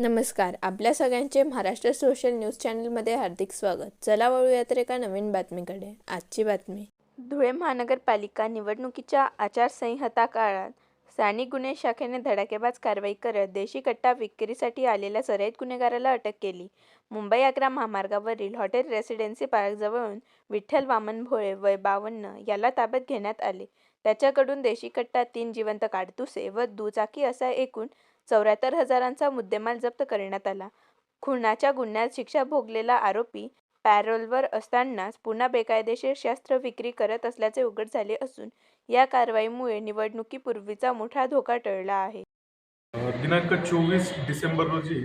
नमस्कार आपल्या सगळ्यांचे महाराष्ट्र सोशल न्यूज चॅनलमध्ये हार्दिक स्वागत. चला वळूयात एका नवीन बातमीकडे. आजची बातमी. धुळे महानगरपालिका निवडणुकीच्या आचारसंहिता काळात स्थानिक गुन्हे शाखेने धडाकेबाज कारवाई करत देशी कट्टा विक्रीसाठी आलेल्या सराईत गुन्हेगाराला अटक केली. मुंबई आग्रा महामार्गावरील हॉटेल रेसिडेन्सी पार्कजवळून विठ्ठल वामन भोळे वय बावन्न याला ताब्यात घेण्यात आले. त्याच्याकडून देशी कट्टा तीन जिवंत काडतुसे व दुचाकी असा एकूण चौऱ्याहत्तर हजारांचा मुद्देमाल जप्त करण्यात आला. खुनाच्या गुन्ह्यात शिक्षा भोगलेला आरोपी पॅरोलवर असतानाच पुन्हा बेकायदेशीर शस्त्र विक्री करत असल्याचे उघड झाले असून या कारवाईमुळे निवडणुकीपूर्वीचा मोठा धोका टळला आहे. दिनांक चोवीस डिसेंबर रोजी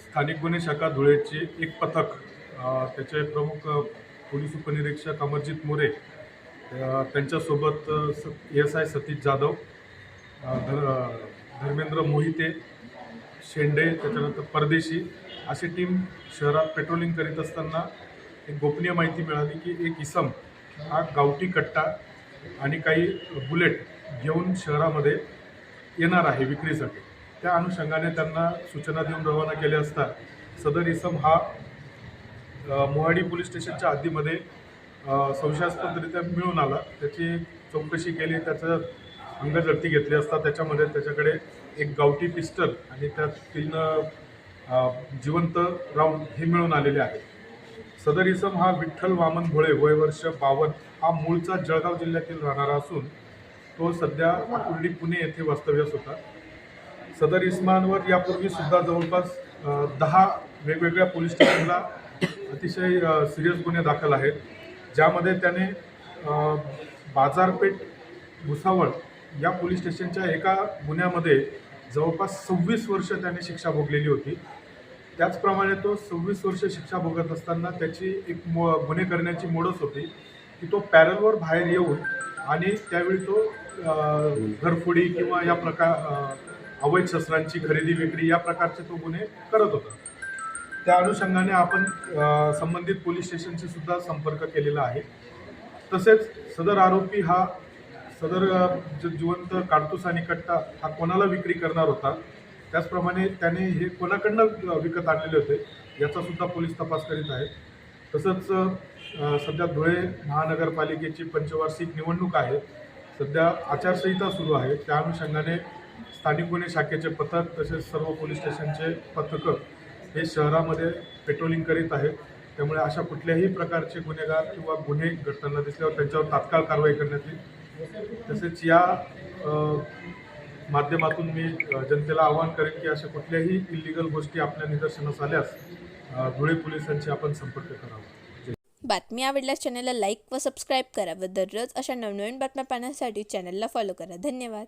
स्थानिक गुन्हे शाखा धुळेचे एक पथक त्याचे प्रमुख पोलीस उपनिरीक्षक अमरजित मोरे त्यांच्यासोबत एस आय सतीश जाधव धर धर्मेंद्र मोहिते शेंडे त्याच्यानंतर परदेशी अशी टीम शहरात पेट्रोलिंग करीत असताना एक गोपनीय माहिती मिळाली की एक इसम हा गावठी कट्टा आणि काही बुलेट घेऊन शहरामध्ये येणार आहे विक्रीसाठी. त्या अनुषंगाने त्यांना सूचना देऊन रवाना केले असता सदर इसम हा मोहाडी पोलीस स्टेशनच्या हद्दीमध्ये संशयास्पदरित्या मिळून आला. त्याची चौकशी केली त्याचं अंगझडती घेतली असता त्याच्यामध्ये त्याच्याकडे एक गावठी पिस्टल आणि त्यात तीन जिवंत राऊंड हे मिळून आलेले आहे. सदर इसम हा विठ्ठल वामन भोळे वय वर्ष बावन हा मूळचा जळगाव जिल्ह्यातील राहणारा असून तो सध्या कुर्डी पुणे येथे वास्तव्यास होता. सदर इस्मानवर यापूर्वी सुद्धा जवळपास दहा वेगवेगळ्या पोलीस स्टेशनला अतिशय सिरियस गुन्हे दाखल आहेत. ज्यामध्ये त्याने बाजारपेठ भुसावळ या पोलीस स्टेशनच्या एका गुन्ह्यामध्ये जवळपास सव्वीस वर्ष त्याने शिक्षा भोगलेली होती. त्याचप्रमाणे तो सव्वीस वर्ष शिक्षा भोगत असताना त्याची एक मो गुन्हे करण्याची मोडच होती की तो पॅरलवर बाहेर येऊन आणि त्यावेळी तो घरफोडी किंवा या प्रकार अवैध शस्त्रांची खरेदी विक्री या प्रकारचे तो गुन्हे करत होता. त्या अनुषंगाने आपण संबंधित पोलीस स्टेशनशी सुद्धा संपर्क केलेला आहे. तसेच सदर आरोपी हा सदर जिवंत काडतूस आणि कट्टा हा कोणाला विक्री करणार होता? त्याचप्रमाणे त्याने हे कोणाकडनं विकत आणलेले होते? याचा सुद्धा पोलीस तपास करीत आहेत. तसंच सध्या धुळे महानगरपालिकेची पंचवार्षिक निवडणूक आहे. सध्या आचारसंहिता सुरू आहे. त्या अनुषंगाने स्थानिक गुन्हे शाखेचे पथक तसेच सर्व पोलीस स्टेशनचे पथकं हे शहरामध्ये पेट्रोलिंग करीत आहेत. त्यामुळे अशा कुठल्याही प्रकारचे गुन्हेगार किंवा गुन्हे घडताना दिसल्यावर त्यांच्यावर तात्काळ कारवाई करण्यात येईल. तसेच या माध्यमातून मी जनतेला आवाहन करेन की अशा कुठल्याही इलिगल गोष्टी आपल्या निदर्शनास आल्यास धुळे पोलिसांशी आपण संपर्क करावा. बातमी आवडल्यास चॅनलला लाईक व सबस्क्राईब करा व दररोज अशा नवनवीन बातम्या पाहण्यासाठी चॅनलला फॉलो करा. धन्यवाद.